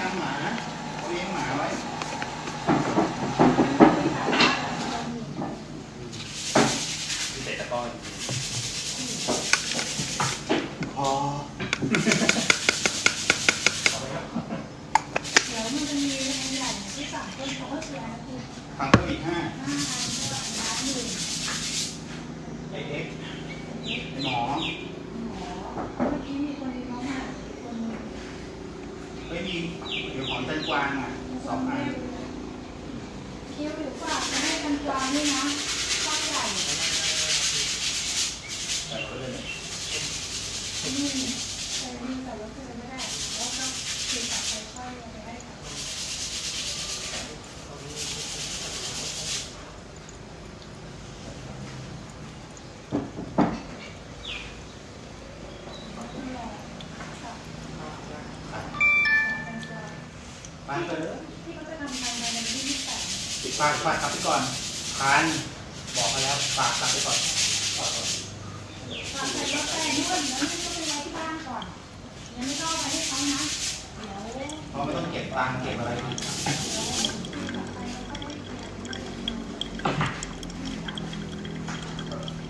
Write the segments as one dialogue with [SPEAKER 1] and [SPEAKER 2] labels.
[SPEAKER 1] ตามหมาเลี้
[SPEAKER 2] ยงหมาไว้
[SPEAKER 3] เตะตะกร้อ
[SPEAKER 1] พอเดี๋ยวมันจะมีแรงใหญ่ที่สั่งต้นเขาเสียนะคุณ
[SPEAKER 2] ฟังก็อีห้า
[SPEAKER 1] ห้าพันร้านหนึ่ง
[SPEAKER 2] ไอเอ็กซ์ไอ้หมอ
[SPEAKER 1] หมอเมื่อกี้มีคนดีมาคนนึง
[SPEAKER 2] ไม่มี ยวหอมแตงกวางอะสองอัน
[SPEAKER 1] เคี้ยวหรือเปล่าจะให้กันกวางด้วยนะก้อนใหญ่
[SPEAKER 2] แต่ก็เลย
[SPEAKER 1] นี่แต่นี่แต่ว่าคือไม่ได้แล้วก็คือตัดไปค่อยไปได้ค่ะไม่รอค่ะขอกันกลาง
[SPEAKER 2] ฟังไปเลย
[SPEAKER 1] ที่เขาจะทำกันในวันที่ยี่สิบแปด
[SPEAKER 2] ปิด ฝากฝากกลับไปก่อนพันบอกเขาแล้วฝากกลับไปก่อนฝากก่อน
[SPEAKER 1] ฝากใส่รถแป้งด้วยแล้วนี่ก็ไปไว้ที่บ้านก่อนยังไม่ต้องเอาไปให้เขานะเดี๋ยว
[SPEAKER 2] เพราะไม่ต้องเก็บตังค์เก็บอะไรมา
[SPEAKER 1] เดี๋ยวกลับไปแล้วก็ได้เก็บ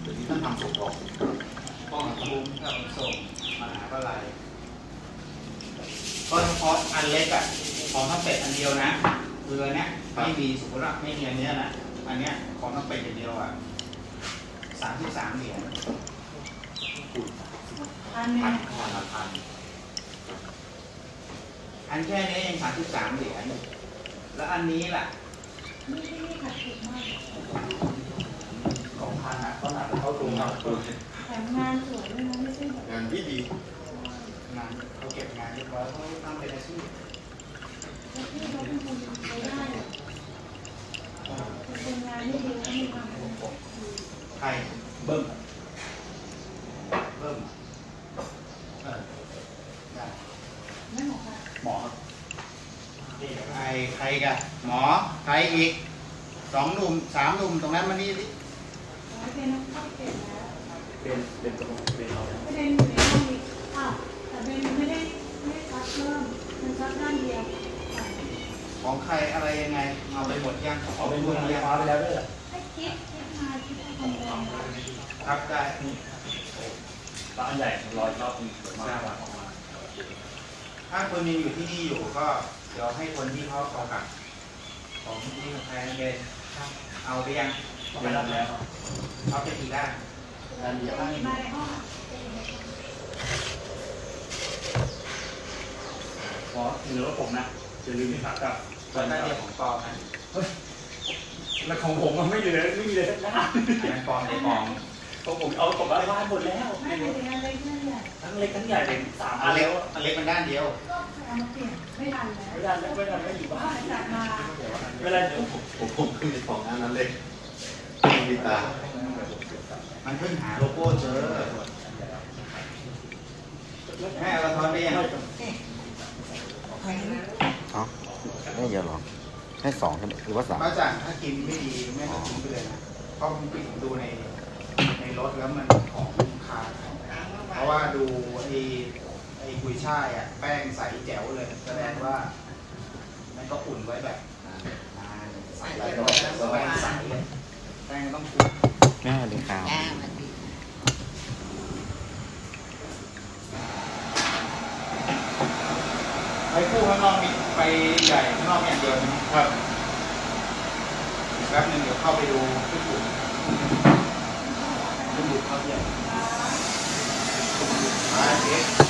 [SPEAKER 2] เดี๋ยวนี้ต้องทำส่งออกป้องกันภูมิถ้าขนส่งมหาวิทยาลัยก็เฉพาะอันเล็กอะของทั้งเป็ดอันเดียวนะ คืออันเนี้ยไม่มีสุขลักษณ์ไม่มีอันเนี้ยนะอันเนี้ยของทั้งเป็ดอย่างเดียวอะสามสิบสามเหรียญ
[SPEAKER 1] อันหนึ
[SPEAKER 2] พัน
[SPEAKER 1] ง
[SPEAKER 2] พันละพันอันแค่นี้ยังสามสิบสามเหรียญแล้วอันนี้ล่ะ
[SPEAKER 1] ไม่ได้ขัดผิดมาก
[SPEAKER 2] สองพันอะก็หนักเข้าตรงครับ
[SPEAKER 1] แต่งานสวยด้วยนะไม่ใช่แบบ
[SPEAKER 3] งานที่ดี
[SPEAKER 2] งานเขาเก็บงานเรียบร้อยเขาทำเป็นอาชีพ
[SPEAKER 1] ใช้ได้อะเป็นคนงานไม่ดีเขามีความเป็น
[SPEAKER 2] ใครเบิ้มเบิ้มเออได้
[SPEAKER 1] นั่นหรอกค่ะ
[SPEAKER 2] หมอใครใครกันหมอใครอีกสองหนุ่มสามหนุ่มตรงนั้นมานี่ดิ
[SPEAKER 1] ร้อยเป็นนักเข้าเก่งแล้ว
[SPEAKER 3] เป็นเป็นตรงเป็นเรา
[SPEAKER 1] ประเด็นอยู่ในห้องนี้อ้าวแต่เบนไม่ได้ไม่ได้ซักเพิ่มมันซักด้านเดียวค่ะ
[SPEAKER 2] ของใครอะไรยังไงเอาไปหมดยัง
[SPEAKER 3] เอาเป็นมือไฟฟ้าไปแล้วด้วย
[SPEAKER 1] ให้คิดคิดมาคิดให้คนแรง
[SPEAKER 2] ครับได้
[SPEAKER 3] ร้านใหญ่รอยรอบมีสวยมากออกมา
[SPEAKER 2] ถ้าคนยังอยู่ที่นี่อยู่ก็เดี๋ยวให้คนที่เขาเอากลับของที่ใครนั่นเป็นเอาไปยัง
[SPEAKER 3] ไปรับแล้ว
[SPEAKER 2] เอาไปกี่ด้าน
[SPEAKER 3] งานเดียว
[SPEAKER 1] มาในห้อง
[SPEAKER 3] ขอหรือว่าผมนะ จะลืมที่พักกับ
[SPEAKER 2] ตอนนั้นเดียวของปลอมนะ
[SPEAKER 3] แล้วของผมมันไม่เหลือไม่มีเลยสักด้าน
[SPEAKER 2] อันนั้นปลอมในปลอม
[SPEAKER 3] ของผมเอากลับบ้านหมดแล้ว
[SPEAKER 1] ไม่เป็นไรเล็กนั่นแหละ
[SPEAKER 3] ทั้งเล็กทั้งใหญ่เป็นสาม
[SPEAKER 2] อั
[SPEAKER 3] อั
[SPEAKER 2] น
[SPEAKER 3] น
[SPEAKER 2] เล็
[SPEAKER 3] แล้
[SPEAKER 2] ก
[SPEAKER 3] ว
[SPEAKER 2] อันเล็กมันด้านเดียว
[SPEAKER 1] ก็เอามาเปลี่ยนไม่ทันแล้ว
[SPEAKER 3] ไม่ได้ไม่ได้ไม่อยู่บ้าน
[SPEAKER 1] จัดมา
[SPEAKER 3] เวลา
[SPEAKER 4] ผมผมขึ้นของอันนั้นเลยไม่มีตา
[SPEAKER 2] มันเพิ่งหาโลโก้เจอแม่เอากระท้อนไปยัง
[SPEAKER 5] เอ้าไม่เยอะหรอแค่สองใช่ไหมหรือว่าสาม
[SPEAKER 2] ป้าจังถ้ากินไม่ดีแม่ก็ทิ้งไปเลยนะเพราะผมปิดดูในในรถแล้วมันของคาเพราะว่าดูไอ้ไอ้กุยช่ายอะแป้งใสแจ๋วเลย แสดงว่ามันก็อุ่นไว้แบบนานใสเลยแป้งใสเลยแป้งต้องอุ่น
[SPEAKER 5] แม่ลืมข่าว
[SPEAKER 2] ไปคู่ข้างนอกนี่ ไปใหญ่ข้างนอกอย่างเดียวนะครับแป๊บหนึงเดี๋ยวเข้าไปดูขึ้นอุ่ขึ้นอุ่นเขาใหญ่มาเช็ค